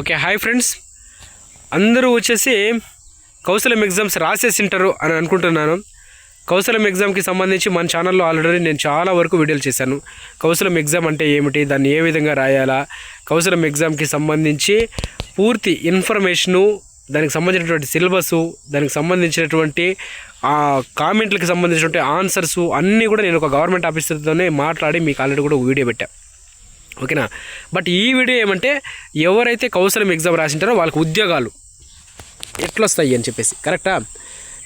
Okay hi friends. అందరూ వచ్చేసి కౌశలం exams రాసేసింటారు అని అనుకుంటున్నాను. కౌశలం ఎగ్జామ్కి సంబంధించి మన ఛానల్లో ఆల్రెడీ నేను చాలా వరకు వీడియోలు చేశాను. కౌశలం ఎగ్జామ్ అంటే ఏమిటి దాన్ని ఏ విధంగా రాయాలా కౌశలం ఎగ్జామ్కి సంబంధించి పూర్తి ఇన్ఫర్మేషను దానికి సంబంధించినటువంటి సిలబస్ దానికి సంబంధించినటువంటి కామెంట్లకు సంబంధించినటువంటి ఆన్సర్సు అన్నీ కూడా నేను ఒక గవర్నమెంట్ ఆఫీసర్తోనే మాట్లాడి మీకు ఆల్రెడీ కూడా ఒక వీడియో పెట్టాను ఓకేనా? బట్ ఈ వీడియో ఏమంటే ఎవరైతే కౌశలం ఎగ్జామ్ రాసింటారో వాళ్ళకి ఉద్యోగాలు ఎట్లా వస్తాయి అని చెప్పేసి. కరెక్టా?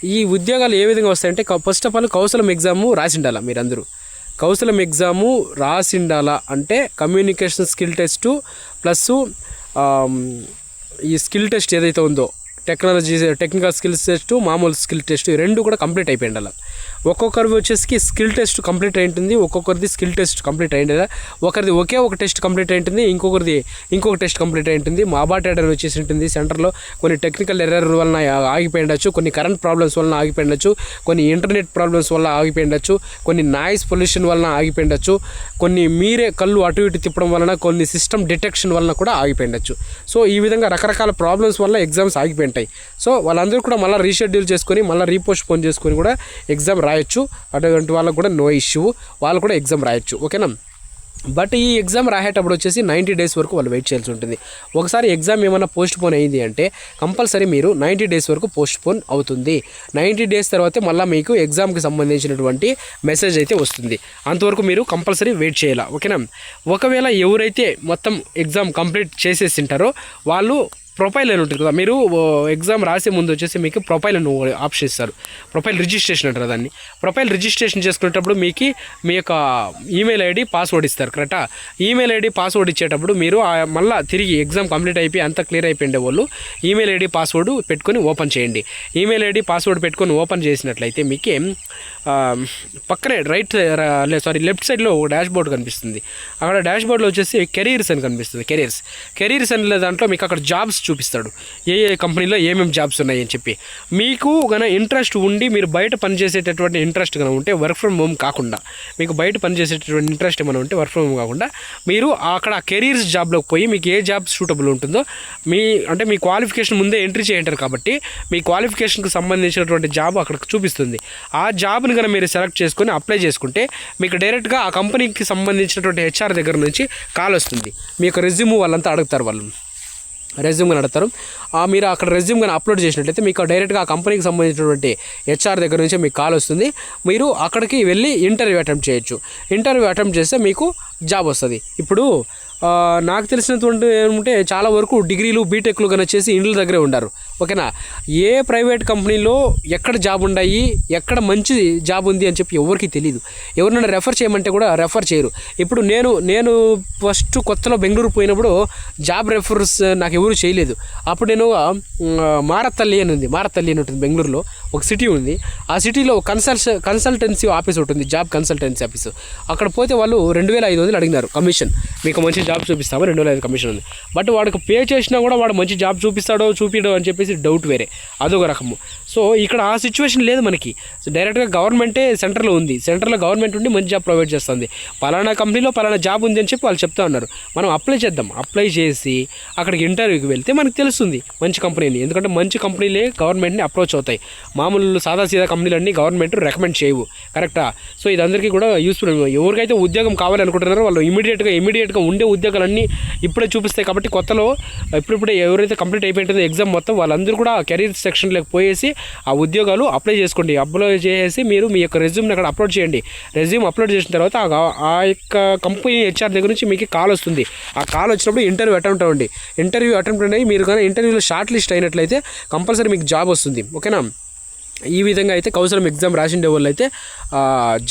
ఈ ఉద్యోగాలు ఏ విధంగా వస్తాయంటే first of all Kaushalam exam రాసిండాలా మీరందరూ? కౌశలం ఎగ్జాము రాసిండాలా అంటే కమ్యూనికేషన్ స్కిల్ టెస్టు ప్లస్ ఈ స్కిల్ టెస్ట్ ఏదైతే ఉందో టెక్నాలజీ టెక్నికల్ స్కిల్స్ టెస్ట్ మామూలు స్కిల్ టెస్ట్ రెండు కూడా కంప్లీట్ అయిపోయింది అలా ఒక్కొక్కరి వచ్చేసి స్కిల్ టెస్ట్ కంప్లీట్ అయింటుంది ఒక్కొక్కరిది స్కిల్ టెస్ట్ కంప్లీట్ అయింది ఒకరిది ఒకే ఒక టెస్ట్ కంప్లీట్ అయింటుంది ఇంకొకరిది ఇంకొక టెస్ట్ కంప్లీట్ అయింటుంది. మాబాట్ ఎర్రర్ వచ్చేసి ఉంటుంది సెంటర్లో కొన్ని టెక్నికల్ ఎర్రర్ వలన ఆగిపోయి ఉండొచ్చు కొన్ని కరెంట్ ప్రాబ్లమ్స్ వలన ఆగిపోయి ఉండొచ్చు కొన్ని ఇంటర్నెట్ ప్రాబ్లమ్స్ వల్ల ఆగిపోయి ఉండొచ్చు కొన్ని నాయిస్ పొల్యూషన్ వలన ఆగిపోయి ఉండొచ్చు కొన్ని మీరే కళ్ళు అటు ఇటు తిప్పడం వలన కొన్ని సిస్టమ్ డిటెక్షన్ వలన కూడా ఆగిపోయి ఉండొచ్చు సో ఈ విధంగా రకరకాల ప్రాబ్లమ్స్ వల్ల ఎగ్జామ్స్ ఆగిపోయి ఉంటాయి. సో వాళ్ళందరూ కూడా మళ్ళీ రీషెడ్యూల్ చేసుకొని మళ్ళీ రీపోస్ట్ పోన్ చేసుకొని కూడా ఎగ్జామ్ రాయొచ్చు. అటువంటి వాళ్ళకు కూడా నో ఇష్యూ వాళ్ళు కూడా ఎగ్జామ్ రాయొచ్చు. ఓకేనా బట్ ఈ ఎగ్జామ్ రాసేటప్పుడు వచ్చేసి నైంటీ డేస్ వరకు వాళ్ళు వెయిట్ చేయాల్సి ఉంటుంది. ఒకసారి ఎగ్జామ్ ఏమైనా పోస్ట్ పోన్ అయింది అంటే కంపల్సరీ మీరు నైంటీ డేస్ వరకు పోస్ట్ పోన్ అవుతుంది. నైంటీ డేస్ తర్వాతే మళ్ళీ మీకు ఎగ్జామ్కి సంబంధించినటువంటి మెసేజ్ అయితే వస్తుంది. అంతవరకు మీరు కంపల్సరీ వెయిట్ చేయాలి? ఓకేనా ఒకవేళ ఎవరైతే మొత్తం ఎగ్జామ్ కంప్లీట్ చేసేసి ఉంటారో వాళ్ళు ప్రొఫైల్ అని ఉంటుంది కదా మీరు ఎగ్జామ్ రాసే ముందు వచ్చేసి మీకు ప్రొఫైల్ అని ఆప్షన్ ఇస్తారు. ప్రొఫైల్ రిజిస్ట్రేషన్ అంటారు దాన్ని. ప్రొఫైల్ రిజిస్ట్రేషన్ చేసుకునేటప్పుడు మీకు మీ యొక్క ఈమెయిల్ ఐడి పాస్వర్డ్ ఇస్తారు కరెక్టా ఈమెయిల్ ఐడి పాస్వర్డ్ ఇచ్చేటప్పుడు మీరు మళ్ళీ తిరిగి ఎగ్జామ్ కంప్లీట్ అయిపోయి అంతా క్లియర్ అయిపోయిండే వాళ్ళు ఈమెయిల్ ఐడి పాస్వర్డ్ పెట్టుకొని ఓపెన్ చేయండి. ఈమెయిల్ ఐడి పాస్వర్డ్ పెట్టుకొని ఓపెన్ చేసినట్లయితే మీకు పక్కనే రైట్ సారీ లెఫ్ట్ సైడ్లో ఒక డాష్ బోర్డ్ కనిపిస్తుంది. అక్కడ డాష్ బోర్డ్లో వచ్చేసి కెరీర్స్ అని కనిపిస్తుంది కెరీర్స్ కెరీర్స్ అనే దాంట్లో మీకు అక్కడ జాబ్స్ చూపిస్తాడు. ఏ ఏ కంపెనీలో ఏమేమి జాబ్స్ ఉన్నాయి అని చెప్పి. మీకు గన ఇంట్రెస్ట్ ఉండి మీరు బయట పనిచేసేటటువంటి ఇంట్రెస్ట్ కనుక ఉంటే వర్క్ ఫ్రమ్ హోమ్ కాకుండా మీకు బయట పనిచేసేటటువంటి ఇంట్రెస్ట్ ఏమైనా ఉంటే వర్క్ ఫ్రమ్ హోమ్ కాకుండా మీరు అక్కడ కెరీర్స్ జాబ్లోకి పోయి మీకు ఏ జాబ్ సూటబుల్ ఉంటుందో మీ అంటే మీ క్వాలిఫికేషన్ ముందే ఎంట్రీ చేయంటారు కాబట్టి మీ క్వాలిఫికేషన్కి సంబంధించినటువంటి జాబ్ అక్కడ చూపిస్తుంది. ఆ జాబ్ని కనుక మీరు సెలెక్ట్ చేసుకొని అప్లై చేసుకుంటే మీకు డైరెక్ట్గా ఆ కంపెనీకి సంబంధించినటువంటి హెచ్ఆర్ దగ్గర నుంచి కాల్ వస్తుంది. మీ యొక్క రెజ్యూమ్ వాళ్ళంతా అడుగుతారు వాళ్ళు. రెజ్యూమ్ కానీ అడతారు మీరు అక్కడ రెజ్యూమ్ కానీ అప్లోడ్ చేసినట్లయితే మీకు డైరెక్ట్గా ఆ కంపెనీకి సంబంధించినటువంటి హెచ్ఆర్ దగ్గర నుంచి మీకు కాల్ వస్తుంది. మీరు అక్కడికి వెళ్ళి ఇంటర్వ్యూ అటెంప్ట్ చేయొచ్చు. ఇంటర్వ్యూ అటెంప్ట్ చేస్తే మీకు జాబ్ వస్తుంది. ఇప్పుడు నాకు తెలిసినటువంటి ఏమంటే చాలా వరకు డిగ్రీలు బీటెక్లు కానీ వచ్చేసి ఇండ్ల దగ్గరే ఉండరు. ఓకేనా? ఏ ప్రైవేట్ కంపెనీలో ఎక్కడ జాబ్ ఉన్నాయి ఎక్కడ మంచి జాబ్ ఉంది అని చెప్పి ఎవరికి తెలియదు ఎవరినైనా రెఫర్ చేయమంటే కూడా రెఫర్ చేయరు. ఇప్పుడు నేను నేను ఫస్ట్ కొత్తలో బెంగళూరు పోయినప్పుడు జాబ్ రెఫర్స్ నాకు ఎవరు చేయలేదు. అప్పుడు నేను మారతల్లి అని ఉంది మారతల్లి అని ఉంటుంది బెంగళూరులో. ఒక సిటీ ఉంది. ఆ సిటీలో కన్సల్ట్ కన్సల్టెన్సీ ఆఫీస్ ఉంటుంది జాబ్ కన్సల్టెన్సీ ఆఫీస్ అక్కడ పోతే వాళ్ళు రెండు వేల ఐదు వందలు అడిగినారు కమిషన్ మీకు మంచి జాబ్ చూపిస్తాము రెండు వేల ఐదు కమిషన్ ఉంది. బట్ వాడికి పే చేసినా కూడా వాడు మంచి జాబ్ చూపిస్తాడో చూపిడో అని చెప్పేసి డౌట్ వేరే. అదొక రకము. సో ఇక్కడ ఆ సిచ్యువేషన్ లేదు మనకి. సో డైరెక్ట్గా గవర్నమెంటే సెంటర్లో ఉంది. సెంటర్లో గవర్నమెంట్ ఉండి మంచి జాబ్ ప్రొవైడ్ చేస్తుంది. పలానా కంపెనీలో పలానా జాబ్ ఉంది అని చెప్పి వాళ్ళు చెప్తా ఉన్నారు. మనం అప్లై చేద్దాం. అప్లై చేసి అక్కడికి ఇంటర్వ్యూకి వెళ్తే మనకు తెలుస్తుంది. మంచి కంపెనీని ఎందుకంటే మంచి కంపెనీలే గవర్నమెంట్ని అప్రోచ్ అవుతాయి. మామూలు సాదా సీదా కంపెనీలన్నీ గవర్నమెంట్ రికమెండ్ చేయవు. కరెక్టా సో ఇది అందరికీ కూడా యూస్ఫుల్ ఎవరికైతే ఉద్యోగం కావాలనుకుంటున్నారో వాళ్ళు ఇమీడియట్గా ఇమీడియట్గా ఉండే ఉద్యోగాలన్నీ ఇప్పుడే చూపిస్తాయి కాబట్టి కొత్తలో ఇప్పుడిప్పుడే ఎవరైతే కంప్లీట్ అయిపోయింటుందో ఎగ్జామ్ మొత్తం వాళ్ళందరూ కూడా కెరీర్ సెక్షన్లోకి పోయేసి ఆ ఉద్యోగాలు అప్లై చేసుకోండి. అప్లై చేసేసి మీరు మీ యొక్క రెజ్యూమ్ని అక్కడ అప్లోడ్ చేయండి. రెజ్యూమ్ అప్లోడ్ చేసిన తర్వాత ఆ ఆ యొక్క కంపెనీ హెచ్ఆర్ దగ్గర నుంచి మీకు కాల్ వస్తుంది. ఆ కాల్ వచ్చినప్పుడు ఇంటర్వ్యూ అటెంప్ట్ అవ్వండి. ఇంటర్వ్యూ అటెంప్ట్ అయ్యి మీరు కానీ ఇంటర్వ్యూలో షార్ట్ లిస్ట్ అయినట్లయితే కంపల్సరీ మీకు జాబ్ వస్తుంది. ఓకేనా ఈ విధంగా అయితే కౌసలం ఎగ్జామ్ రాసిండే వాళ్ళు అయితే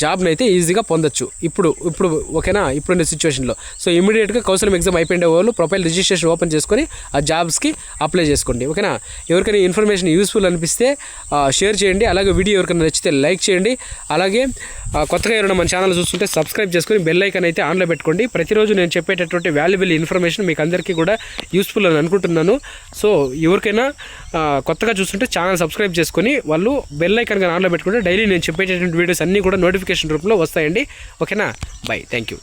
జాబ్ని అయితే ఈజీగా పొందొచ్చు. ఇప్పుడు ఇప్పుడు ఓకేనా? ఇప్పుడున్న సిచ్యువేషన్లో సో ఇమీడియట్గా కౌసలం ఎగ్జామ్ అయిపోయిన వాళ్ళు ప్రొఫైల్ రిజిస్ట్రేషన్ ఓపెన్ చేసుకొని ఆ జాబ్స్కి అప్లై చేసుకోండి. ఓకేనా? ఎవరికైనా ఇన్ఫర్మేషన్ యూస్ఫుల్ అనిపిస్తే షేర్ చేయండి. అలాగే వీడియో ఎవరికైనా నచ్చితే లైక్ చేయండి. అలాగే కొత్తగా ఎవరైనా మన ఛానల్ చూస్తుంటే సబ్స్క్రైబ్ చేసుకొని బెల్ ఐకాన్ అయితే ఆన్లో పెట్టుకోండి. ప్రతిరోజు నేను చెప్పేటటువంటి వాల్యుబుల్ ఇన్ఫర్మేషన్ మీకు అందరికీ కూడా యూస్ఫుల్ అని అనుకుంటున్నాను. సో ఎవరికైనా కొత్తగా చూస్తుంటే ఛానల్ సబ్స్క్రైబ్ చేసుకొని వాళ్ళు బెల్ ఐకన్ కానీ ఆన్లో పెట్టుకుంటే డైలీ నేను చెప్పేటటువంటి వీడియోస్ అన్నీ కూడా నోటిఫికేషన్ రూపంలో వస్తాయండి. ఓకేనా బై థ్యాంక్ యూ